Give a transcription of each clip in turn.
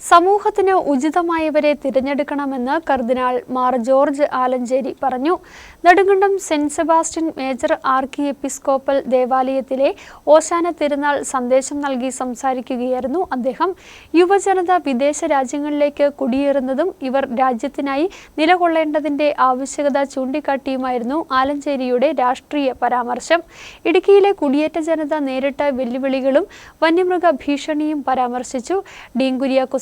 സമൂഹത്തിന് ഉചിതമായവരെ തിരഞ്ഞെടുക്കണമെന്ന് കർദിനാൾ മാർ ജോർജ് ആലഞ്ചേരി പറഞ്ഞു. Nedumkandam saint Sebastian major archiepiscopal ദേവാലയത്തിലെ ഓശാന തിരുനാൾ സന്ദേശം നൽകി സംസാരിക്കുകയായിരുന്നു അദ്ദേഹം. യുവജനത വിദേശ രാജ്യങ്ങളിലേക്ക് കുടിയേറുന്നതും ഇവർ രാജ്യത്തിനായി നിലകൊള്ളേണ്ടതിന്റെ ആവശ്യകത ചൂണ്ടിക്കാട്ടിയുമായിരുന്നു ആലഞ്ചേരിയുടെ രാഷ്ട്രീയ പരാമർശം. ഇടുക്കിയിലെ കുടിയേറ്റ ജനത നേരിട്ട വെല്ലുവിളികളും വന്യമൃഗ ഭീഷണിയും പരാമർശിച്ചു. ഡീൻ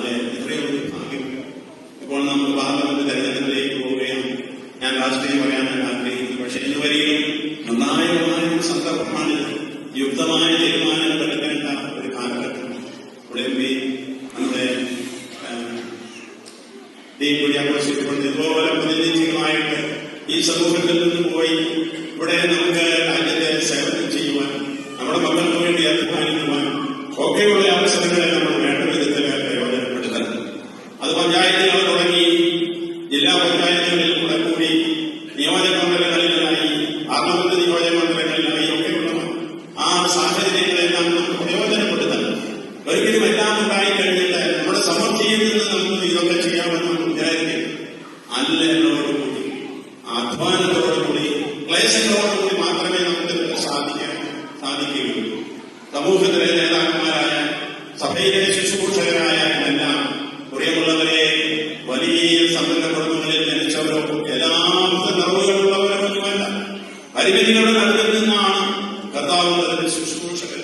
അതിലെ എത്രയോ ഒരു ഭാഗ്യമുണ്ട് ഇപ്പോൾ നമ്മൾ പാർലമെന്റ് തെരഞ്ഞെടുപ്പിലേക്ക് പോവുകയാണ്. ഞാൻ രാഷ്ട്രീയം പറയാനാണ് ആഗ്രഹിക്കുന്നത് പക്ഷേ ഇതുവരെയും നിർണായകമായ ഒരു സന്ദർഭമാണ് യുക്തമായ തീരുമാനങ്ങൾ എടുക്കേണ്ട ഒരു കാലഘട്ടം. ഇവിടെ എം പി നമ്മുടെ ദീപുരിയാഘോഷിക്കുമ്പോൾ ഇതുപോലെ പ്രതിനിധികളുമായിട്ട് ഈ സമൂഹത്തിൽ നിന്ന് പോയി ഇവിടെ നമുക്ക് രാജ്യത്തെ സേവനം ചെയ്യുവാൻ നമ്മുടെ മക്കൾക്ക് വേണ്ടി അധ്വാനിക്കുവാൻ ഒക്കെയുള്ള അവസരങ്ങളെ നമ്മൾ ജില്ലാ പഞ്ചായത്തുകളിൽ കൂടെ നിയോജക മണ്ഡലങ്ങളിലായി ആത്മബന്ധ നിയോജക മണ്ഡലങ്ങളിലായി ഒക്കെയുള്ള ആ സാഹചര്യങ്ങളെല്ലാം നമുക്ക് പ്രയോജനപ്പെടുത്താൻ ഒരിക്കലും എല്ലാം ഉണ്ടായി കഴിഞ്ഞിട്ട് നമ്മുടെ സമൃദ്ധിയിൽ നിന്ന് നമുക്ക് ഇതൊക്കെ ചെയ്യാമെന്ന് നമ്മൾ വിചാരിക്കും അല്ല എന്നതോടുകൂടി അധ്വാനത്തോടുകൂടി ക്ലേശങ്ങളോടുകൂടി മാത്രമേ നമുക്ക് സാധിക്കാൻ സാധിക്കുകയുള്ളൂ. സമൂഹത്തിലെ നേതാക്കന്മാരായ സഭയിലെ ശുശ്രൂഷകരായ എല്ലാം പ്രിയമുള്ളവരെ വലിയ സമ്പന്ന ജനിച്ചവരോ എല്ലാവിധ നിറവുകളുള്ളവരൊന്നുമല്ല പരിമിതികളുടെ നടുവിൽ നിന്നാണ് കർത്താവ് അതിന്റെ ശുശ്രൂഷകർ